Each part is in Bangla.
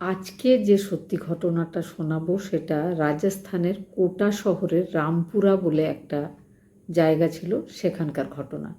আজকে যে সত্যি ঘটনাটা শোনাবো সেটা রাজস্থানের কোটা শহরের রামপুরা বলে একটা জায়গা ছিল সেখানকার ঘটনা।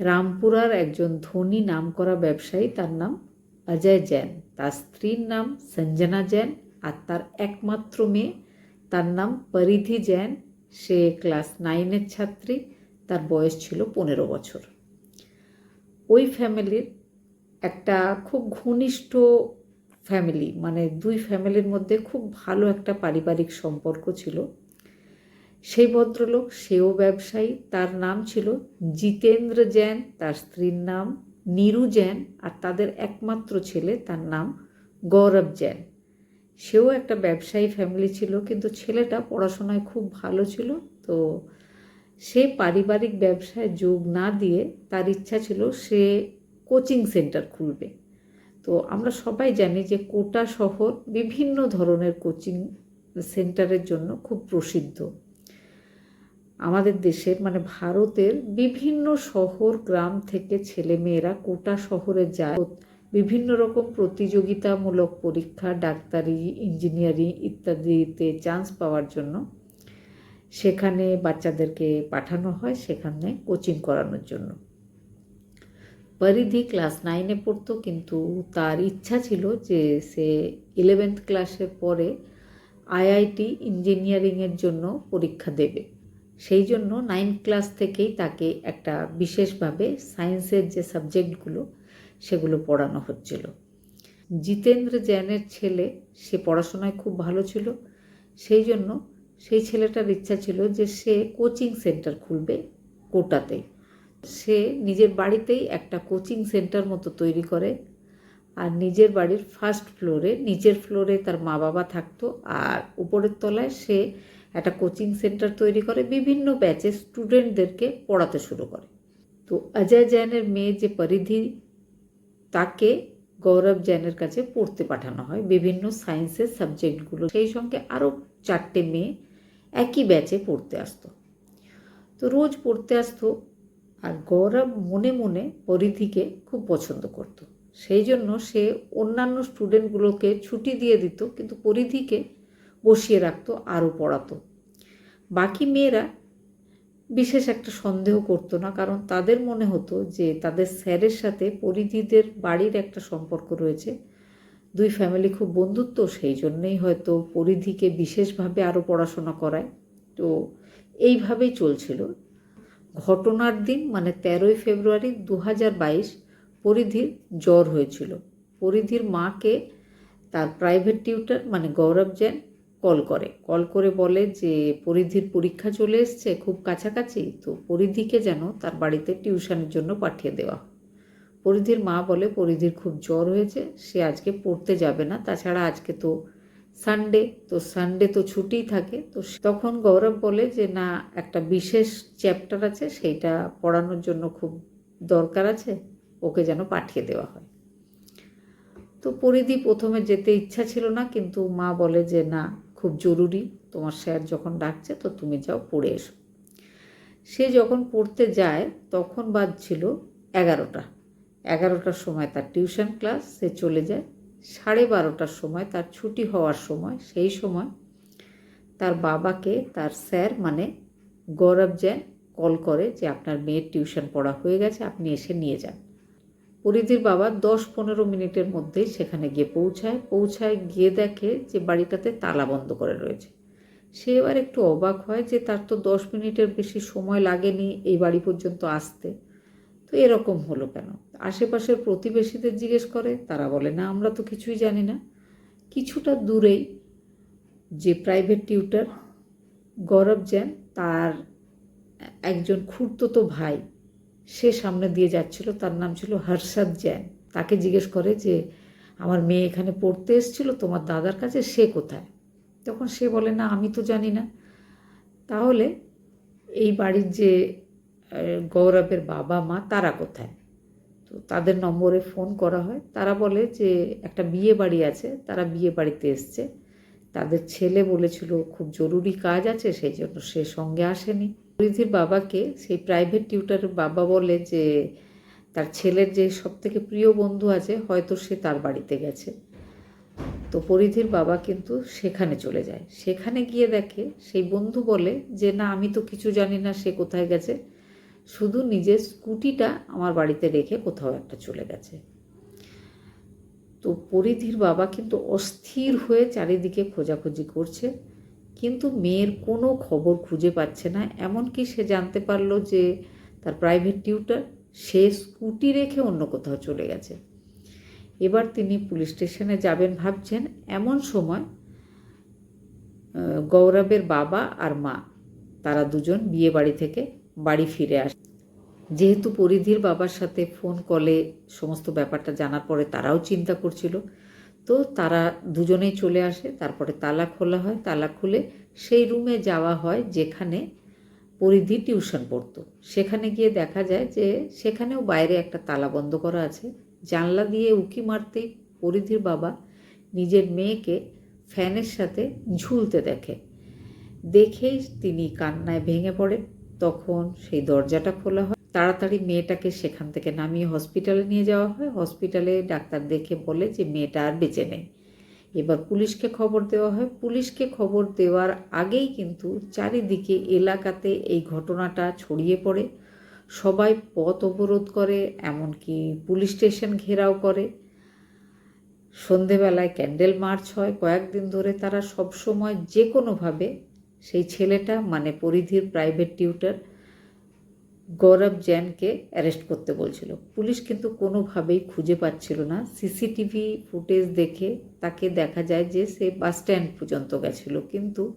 রামপুরার একজন ধনী নামকরা ব্যবসায়ী তার নাম অজয় জৈন। তার স্ত্রীর নাম সঞ্জনা জৈন আর তার একমাত্র মেয়ে তার নাম পরিধি জৈন। সে ক্লাস নাইনের ছাত্রী, তার বয়স ছিল পনেরো বছর। ওই ফ্যামিলির একটা খুব ঘনিষ্ঠ ফ্যামিলি মানে দুই ফ্যামিলির মধ্যে খুব ভালো একটা পারিবারিক সম্পর্ক ছিল। সেই ভদ্রলোক, সেও ব্যবসায়ী, তার নাম ছিল জিতেন্দ্র জৈন, তার স্ত্রীর নাম নিরু জৈন, আর তাদের একমাত্র ছেলে, তার নাম গৌরব জৈন। সেও একটা ব্যবসায়ী ফ্যামিলি ছিল, কিন্তু ছেলেটা পড়াশোনায় খুব ভালো ছিল, তো সে পারিবারিক ব্যবসায় যোগ না দিয়ে তার ইচ্ছা ছিল সে কোচিং সেন্টার খুলবে। তো আমরা সবাই জানি যে কোটা শহর বিভিন্ন ধরনের কোচিং সেন্টারের জন্য খুব প্রসিদ্ধ। আমাদের দেশের মানে ভারতের বিভিন্ন শহর, গ্রাম থেকে ছেলেমেয়েরা কোটা শহরে যায়। বিভিন্ন রকম প্রতিযোগিতামূলক পরীক্ষা, ডাক্তারি, ইঞ্জিনিয়ারিং ইত্যাদিতে চান্স পাওয়ার জন্য সেখানে বাচ্চাদেরকে পাঠানো হয়, সেখানে কোচিং করানোর জন্য। পরিধি ক্লাস নাইনে পড়তো, কিন্তু তার ইচ্ছা ছিল যে সে ইলেভেন্থ ক্লাসের পরে আইআইটি ইঞ্জিনিয়ারিংয়ের জন্য পরীক্ষা দেবে। সেই জন্য নাইন ক্লাস থেকেই তাকে একটা বিশেষভাবে সায়েন্সের যে সাবজেক্টগুলো সেগুলো পড়ানো হচ্ছিল। জিতেন্দ্র জৈনের ছেলে, সে পড়াশোনায় খুব ভালো ছিল। সেই জন্য সেই ছেলেটার ইচ্ছা ছিল যে সে কোচিং সেন্টার খুলবে কোটাতে। সে নিজের বাড়িতেই একটা কোচিং সেন্টার মতো তৈরি করে আর নিজের বাড়ির ফার্স্ট ফ্লোরে নিচের ফ্লোরে তার মা বাবা থাকতো আর উপরের তলায় সে একটা কোচিং সেন্টার তৈরি করে, বিভিন্ন ব্যাচে স্টুডেন্টদেরকে পড়াতে শুরু করে। তো অজয় জৈনের মেয়ে যে পরিধি, তাকে গৌরব জৈনের কাছে পড়তে পাঠানো হয় বিভিন্ন সায়েন্সের সাবজেক্টগুলো সেই সঙ্গে আরও চারটে মেয়ে একই ব্যাচে পড়তে আসতো। তো রোজ পড়তে আসতো আর গৌরব মনে মনে পরিধিকে খুব পছন্দ করত। সেই জন্য সে অন্যান্য স্টুডেন্টগুলোকে ছুটি দিয়ে দিত, কিন্তু পরিধিকে বসিয়ে রাখতো আরও পড়াতো। বাকি মেয়েরা বিশেষ একটা সন্দেহ করতো না, কারণ তাদের মনে হতো যে তাদের স্যারের সাথে পরিধিদের বাড়ির একটা সম্পর্ক রয়েছে। দুই ফ্যামিলি খুব বন্ধুত্ব, সেই জন্যেই হয়তো পরিধিকে বিশেষভাবে আরও পড়াশোনা করায়। তো এইভাবেই চলছিল। ঘটনার দিন মানে তেরোই ফেব্রুয়ারি দু বাইশ, পরিধির জ্বর হয়েছিল। পরিধির মাকে তার প্রাইভেট টিউটার মানে গৌরব জৈন কল করে। কল করে বলে যে, পরিধির পরীক্ষা চলে এসছে, খুব কাছাকাছি, তো পরিধিকে যেন তার বাড়িতে টিউশনের জন্য পাঠিয়ে দেওয়া পরিধির মা বলে, পরিধির খুব জ্বর হয়েছে, সে আজকে পড়তে যাবে না। তাছাড়া আজকে তো সানডে তো সানডে তো ছুটিই থাকে, তো তখন গৌরব বলে যে, না, একটা বিশেষ চ্যাপ্টার আছে, সেইটা পড়ানোর জন্য খুব দরকার আছে, ওকে যেন পাঠিয়ে দেওয়া হয়। তো পরিধি প্রথমে যেতে ইচ্ছা ছিল না, কিন্তু মা বলে যে, না, খুব জরুরি, তোমার স্যার যখন ডাকছে, তো তুমি যাও পড়ে এসো। সে যখন পড়তে যায়, তখন বাজছিল এগারোটা। এগারোটার সময় তার টিউশন ক্লাস সে চলে যায়। সাড়ে বারোটার সময়, তার ছুটি হওয়ার সময়, সেই সময় তার বাবাকে, তার স্যার মানে গৌরব জৈন কল করে যে আপনার মেয়ের টিউশন পড়া হয়ে গেছে, আপনি এসে নিয়ে যান। পরিধির বাবা দশ পনেরো মিনিটের মধ্যেই সেখানে গিয়ে পৌঁছায়। পৌঁছায় গিয়ে দেখে যে বাড়িটাতে তালা বন্ধ করে রয়েছে। সে এবার একটু অবাক হয় যে তার তো দশ মিনিটের বেশি সময় লাগেনি এই বাড়ি পর্যন্ত আসতে। তো এরকম হলো কেন? আশেপাশের প্রতিবেশীদের জিজ্ঞেস করে, তারা বলে, না, আমরা তো কিছুই জানি না। কিছুটা দূরেই যে প্রাইভেট টিউটার গৌরব জ্যান তার একজন খুঁড়তো ভাই, সে সামনে দিয়ে যাচ্ছিল, তার নাম ছিল হর্ষদ জ্যান তাকে জিজ্ঞেস করে যে, আমার মেয়ে এখানে পড়তে এসেছিল, তোমার দাদার কাছে, সে কোথায়? তখন সে বলে, না, আমি তো জানি না। তাহলে এই বাড়ির যে গৌরবের বাবা মা, তারা কোথায়? তো তাদের নম্বরে ফোন করা হয়। তারা বলে যে, একটা বিয়ে বাড়ি আছে, তারা বিয়ে বাড়িতে এসছে। তাদের ছেলে বলেছিল, খুব জরুরি কাজ আছে, সেই জন্য সে সঙ্গে আসেনি। পরিধির বাবাকে, সেই প্রাইভেট টিউটারের বাবা বলে যে, তার ছেলের যে সব থেকে প্রিয় বন্ধু আছে, হয়তো সে তার বাড়িতে গেছে। তো পরিধির বাবা কিন্তু সেখানে চলে যায়। সেখানে গিয়ে দেখে, সেই বন্ধু বলে যে, না, আমি তো কিছু জানি না, সে কোথায় গেছে? শুধু নিজের স্কুটিটা আমার বাড়িতে রেখে কোথাও একটা চলে গেছে। তো পরিধির বাবা কিন্তু অস্থির হয়ে চারিদিকে খোঁজাখুঁজি করছে, কিন্তু মেয়ের কোনো খবর খুঁজে পাচ্ছে না, এমনকি সে জানতে পারল যে তার প্রাইভেট টিউটার সে স্কুটি রেখে অন্য কোথাও চলে গেছে। এবার তিনি পুলিশ স্টেশনে যাবেন ভাবছেন, এমন সময় গৌরবের বাবা আর মা, তারা দুজন বিয়ে বাড়ি থেকে বাড়ি ফিরে আসে। যেহেতু পরিধির বাবার সাথে ফোন কলে সমস্ত ব্যাপারটা জানার পরে তারাও চিন্তা করছিল, তো তারা দুজনেই চলে আসে, তারপরে তালা খোলা হয়, তালা খুলে সেই রুমে যাওয়া হয় যেখানে পরিধি টিউশন পড়তো। সেখানে গিয়ে দেখা যায় যে সেখানেও বাইরে একটা তালা বন্ধ করা আছে, জানলা দিয়ে উকি মারতেই পরিধির বাবা নিজের মেয়েকে ফ্যানের সাথে ঝুলতে দেখে। দেখেই তিনি কান্নায় ভেঙে পড়ে তখন সেই দরজাটা খোলা হয়। তাড়াতাড়ি মেয়েটাকে সেখান থেকে নামিয়ে হসপিটালে নিয়ে যাওয়া হয়। হসপিটালে ডাক্তার দেখে বলে যে মেয়েটা আর বেঁচে নেই। এবার পুলিশকে খবর দেওয়া হয়। পুলিশকে খবর দেওয়ার আগেই কিন্তু চারিদিকে এলাকাতে এই ঘটনাটা ছড়িয়ে পড়ে। সবাই পথ অবরোধ করে, এমনকি পুলিশ স্টেশন ঘেরাও করে। সন্ধেবেলায় ক্যান্ডেল মার্চ হয়। কয়েকদিন ধরে তারা সবসময় যে কোনোভাবে সেই ছেলেটা মানে পরিধির প্রাইভেট টিউটার গৌরব জ্যানকে অ্যারেস্ট করতে বলছিল। পুলিশ কিন্তু কোনোভাবেই খুঁজে পাচ্ছিল না। সিসিটিভি ফুটেজ দেখে তাকে দেখা যায় যে সে বাস স্ট্যান্ড পর্যন্ত গেছিল। কিন্তু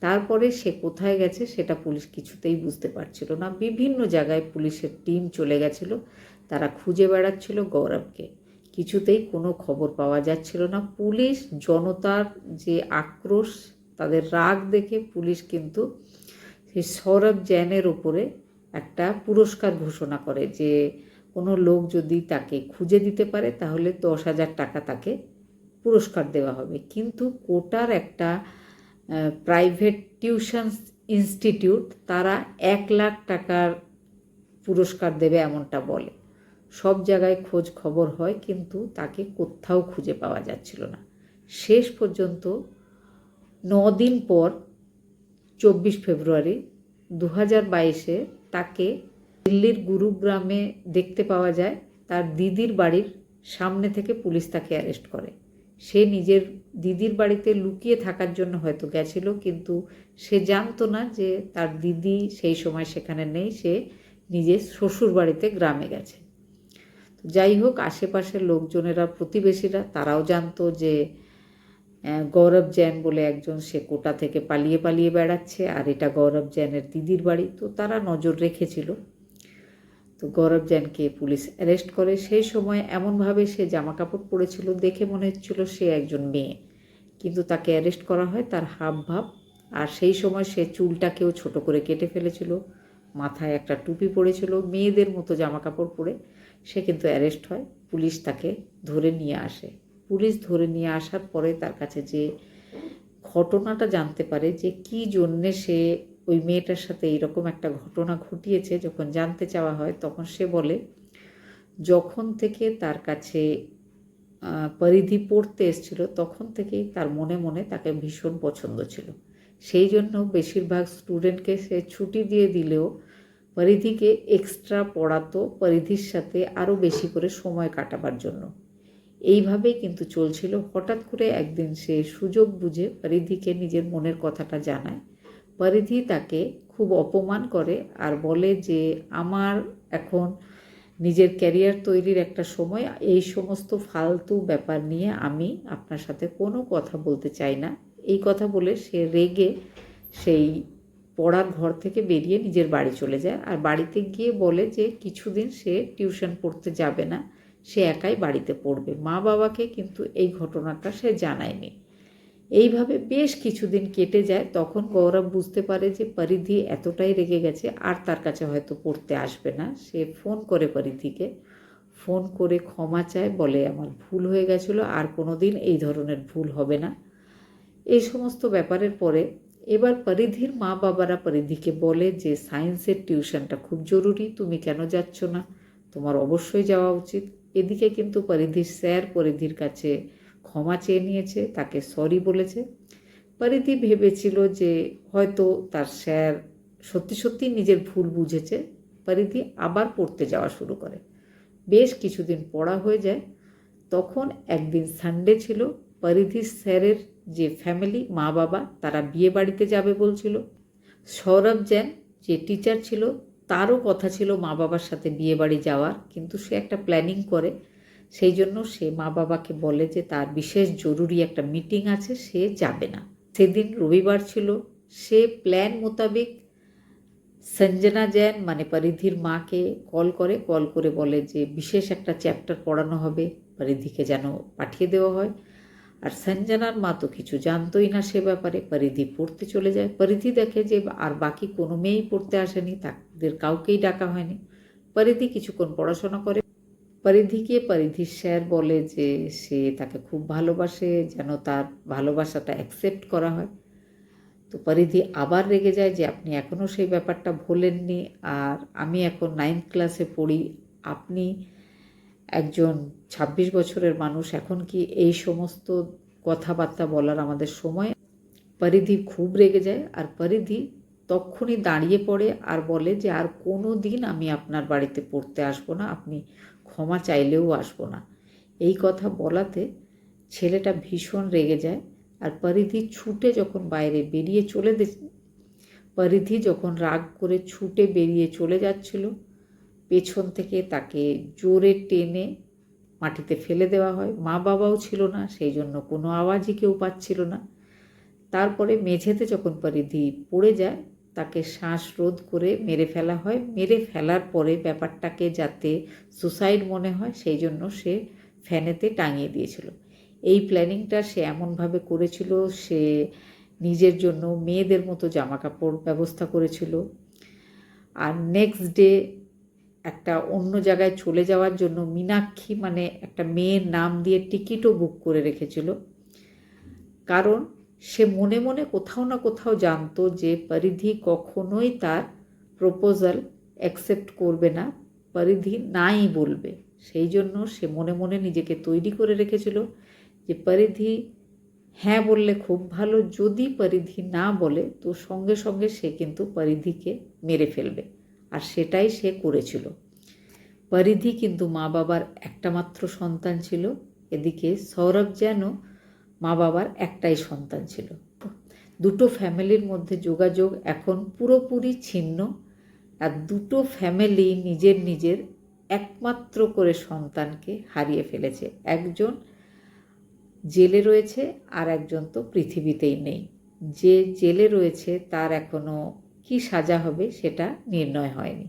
তারপরে সে কোথায় গেছে সেটা পুলিশ কিছুতেই বুঝতে পারছিল না। বিভিন্ন জায়গায় পুলিশের টিম চলে গেছিল। তারা খুঁজে বেড়াচ্ছিল গৌরবকে। কিছুতেই কোনো খবর পাওয়া যাচ্ছিল না। পুলিশ, জনতার যে আক্রোশ তাদের রাগ দেখে পুলিশ কিন্তু সেই সৌরভ জ্যানের ওপরে একটা পুরস্কার ঘোষণা করে যে কোনো লোক যদি তাকে খুঁজে দিতে পারে, তাহলে দশ হাজার টাকা তাকে পুরস্কার দেওয়া হবে। কিন্তু কোটার একটা প্রাইভেট টিউশন ইনস্টিটিউট তারা এক লাখ টাকার পুরস্কার দেবে এমনটা বলে। সব জায়গায় খোঁজ খবর হয়, কিন্তু তাকে কোথাও খুঁজে পাওয়া যাচ্ছিল না। শেষ পর্যন্ত দিন পর চব্বিশ ফেব্রুয়ারি দু হাজার বাইশে তাকে দিল্লির গুরুগ্রামে দেখতে পাওয়া যায়। তার দিদির বাড়ির সামনে থেকে পুলিশ তাকে অ্যারেস্ট করে। সে নিজের দিদির বাড়িতে লুকিয়ে থাকার জন্য হয়তো গেছিল, কিন্তু সে জানতো না যে তার দিদি সেই সময় সেখানে নেই, সে নিজের শ্বশুর বাড়িতে গ্রামে গেছে। যাই হোক, আশেপাশের লোকজনেরা, প্রতিবেশীরা, তারাও জানতো যে গৌরব জ্যান বলে একজন সে কোটা থেকে পালিয়ে পালিয়ে বেড়াচ্ছে, আর এটা গৌরব জ্যানের দিদির বাড়ি। তো তারা নজর রেখেছিল। তো গৌরব জ্যানকে পুলিশ অ্যারেস্ট করে। সেই সময় এমনভাবে সে জামা কাপড় পরেছিল দেখে মনে হচ্ছিল সে একজন মেয়ে। কিন্তু তাকে অ্যারেস্ট করা হয় তার হাব ভাব, আর সেই সময় সে চুলটাকেও ছোট করে কেটে ফেলেছিল। মাথায় একটা টুপি পরেছিল, মেয়েদের মতো জামা কাপড় পরে। সে কিন্তু অ্যারেস্ট হয়। পুলিশ তাকে ধরে নিয়ে আসে। পুলিশ ধরে নিয়ে আসার পরে তার কাছে যে ঘটনাটা জানতে পারে যে কি জন্যে সে ওই মেয়েটার সাথে এইরকম একটা ঘটনা ঘটিয়েছে, যখন জানতে চাওয়া হয় তখন সে বলে, যখন থেকে তার কাছে পরিধি পড়তে এসেছিল, তখন থেকেই তার মনে মনে তাকে ভীষণ পছন্দ ছিল। সেই জন্য বেশিরভাগ স্টুডেন্টকে সে ছুটি দিয়ে দিলেও পরিধিকে এক্সট্রা পড়াতো, পরিধির সাথে আরও বেশি করে সময় কাটাবার জন্য। এইভাবেই কিন্তু চলছিল। হঠাৎ করে একদিন সে সুযোগ বুঝে পরিধিকে নিজের মনের কথাটা জানায়। পরিধি তাকে খুব অপমান করে আর বলে যে, আমার এখন নিজের ক্যারিয়ার তৈরির একটা সময়। এই সমস্ত ফালতু ব্যাপার নিয়ে আমি আপনার সাথে কোনো কথা বলতে চাই না। এই কথা বলে সে রেগে সেই পড়ার ঘর থেকে বেরিয়ে নিজের বাড়ি চলে যায়। আর বাড়িতে গিয়ে বলে যে, কিছুদিন সে টিউশন পড়তে যাবে না। সে একাই বাড়িতে পড়বে। মা বাবাকে কিন্তু এই ঘটনাটা সে জানায়নি। এইভাবে বেশ কিছুদিন কেটে যায়, তখন গৌরব বুঝতে পারে যে পরিধি এতটাই রেগে গেছে, আর তার কাছে হয়তো পড়তে আসবে না। সে ফোন করে পরিধিকে, ফোন করে ক্ষমা চায়, বলে, আমার ভুল হয়ে গেছিল, আর কোনো দিন এই ধরনের ভুল হবে না। এই সমস্ত ব্যাপারের পরে এবার পরিধির মা বাবারা পরিধিকে বলে যে, সায়েন্সের টিউশনটা খুব জরুরি, তুমি কেন যাচ্ছ না? তোমার অবশ্যই যাওয়া উচিত। এদিকে কিন্তু পরিধির স্যার পরিধির কাছে ক্ষমা চেয়ে নিয়েছে, তাকে সরি বলেছে। পরিধি ভেবেছিল যে হয়তো তার স্যার সত্যি সত্যি নিজের ভুল বুঝেছে। পরিধি আবার পড়তে যাওয়া শুরু করে। বেশ কিছুদিন পড়া হয়ে যায়। তখন একদিন সানডে ছিল, পরিধি স্যারের যে ফ্যামিলি মা বাবা তারা বিয়ে বাড়িতে যাবে বলছিল। সৌরভ জ্যান যে টিচার ছিল তারও কথা ছিল মা বাবার সাথে বিয়ে বাড়ি যাওয়ার, কিন্তু সে একটা প্ল্যানিং করে। সেই জন্য সে মা বাবাকে বলে যে তার বিশেষ জরুরি একটা মিটিং আছে, সে যাবে না। সেদিন রবিবার ছিল। সে প্ল্যান মোতাবেক সঞ্জনা জৈন মানে পরিধির মাকে কল করে। কল করে বলে যে বিশেষ একটা চ্যাপ্টার পড়ানো হবে, পরিধিকে যেন পাঠিয়ে দেওয়া হয়। আর সঞ্জনার মা তো কিছু জানতোই না সে ব্যাপারে। পরিধি পড়তে চলে যায়। পরিধি দেখে যে আর বাকি কোনো মেয়েই পড়তে আসেনি, তাদের কাউকেই ডাকা হয়নি। পরিধি কিছুক্ষণ পড়াশোনা করে। পরিধিকে পরিধির স্যার বলে যে সে তাকে খুব ভালোবাসে, যেন তার ভালোবাসাটা অ্যাকসেপ্ট করা হয়। তো পরিধি আবার রেগে যায় যে, আপনি এখনও সেই ব্যাপারটা ভোলেননি, আর আমি এখন নাইন্থ ক্লাসে পড়ি। আপনি একজন ছাব্বিশ বছরের মানুষ, এখন কি এই সমস্ত কথাবার্তা বলার আমাদের সময়? পরিধি খুব রেগে যায় আর পরিধি তখনই দাঁড়িয়ে পড়ে আর বলে যে, আর কোনো দিন আমি আপনার বাড়িতে পড়তে আসব না, আপনি ক্ষমা চাইলেও আসব না। এই কথা বলাতে ছেলেটা ভীষণ রেগে যায় আর পরিধি ছুটে যখন বাইরে বেরিয়ে চলে পরিধি যখন রাগ করে ছুটে বেরিয়ে চলে যাচ্ছিল পেছন থেকে তাকে জোরে টেনে মাটিতে ফেলে দেওয়া হয়। মা বাবাও ছিল না, সেই জন্য কোনো আওয়াজই কেউ পাচ্ছিল না। তারপরে মেঝেতে যখন পরিধি পড়ে যায়, তাকে শ্বাস রোধ করে মেরে ফেলা হয়। মেরে ফেলার পরে ব্যাপারটাকে যাতে সুসাইড মনে হয়, সেই জন্য সে ফ্যানেতে টাঙিয়ে দিয়েছিল। এই প্ল্যানিংটা সে এমনভাবে করেছিল, সে নিজের জন্য মেয়েদের মতো জামা কাপড় ব্যবস্থা করেছিল। আর নেক্সট ডে একটা অন্য জায়গায় চলে যাওয়ার জন্য মীনাক্ষী মানে একটা মেয়ের নাম দিয়ে টিকিটও বুক করে রেখেছিল। কারণ সে মনে মনে কোথাও না কোথাও জানতো যে পরিধি কখনোই তার প্রপোজাল অ্যাকসেপ্ট করবে না, পরিধি নাই বলবে। সেই জন্য সে মনে মনে নিজেকে তৈরি করে রেখেছিল যে পরিধি হ্যাঁ বললে খুব ভালো, যদি পরিধি না বলে তো সঙ্গে সঙ্গে সে কিন্তু পরিধিকে মেরে ফেলবে। আর সেটাই সে করেছিল। পরিধি কিন্তু মা বাবার একটা মাত্র সন্তান ছিল। এদিকে সৌরভ যেন মা বাবার একটাই সন্তান ছিল। দুটো ফ্যামিলির মধ্যে যোগাযোগ এখন পুরোপুরি ছিন্ন। আর দুটো ফ্যামিলি নিজের নিজের একমাত্র করে সন্তানকে হারিয়ে ফেলেছে। একজন জেলে রয়েছে আর একজন তো পৃথিবীতেই নেই। যে জেলে রয়েছে তার এখনও কি সাজা হবে সেটা নির্ণয় হয়নি।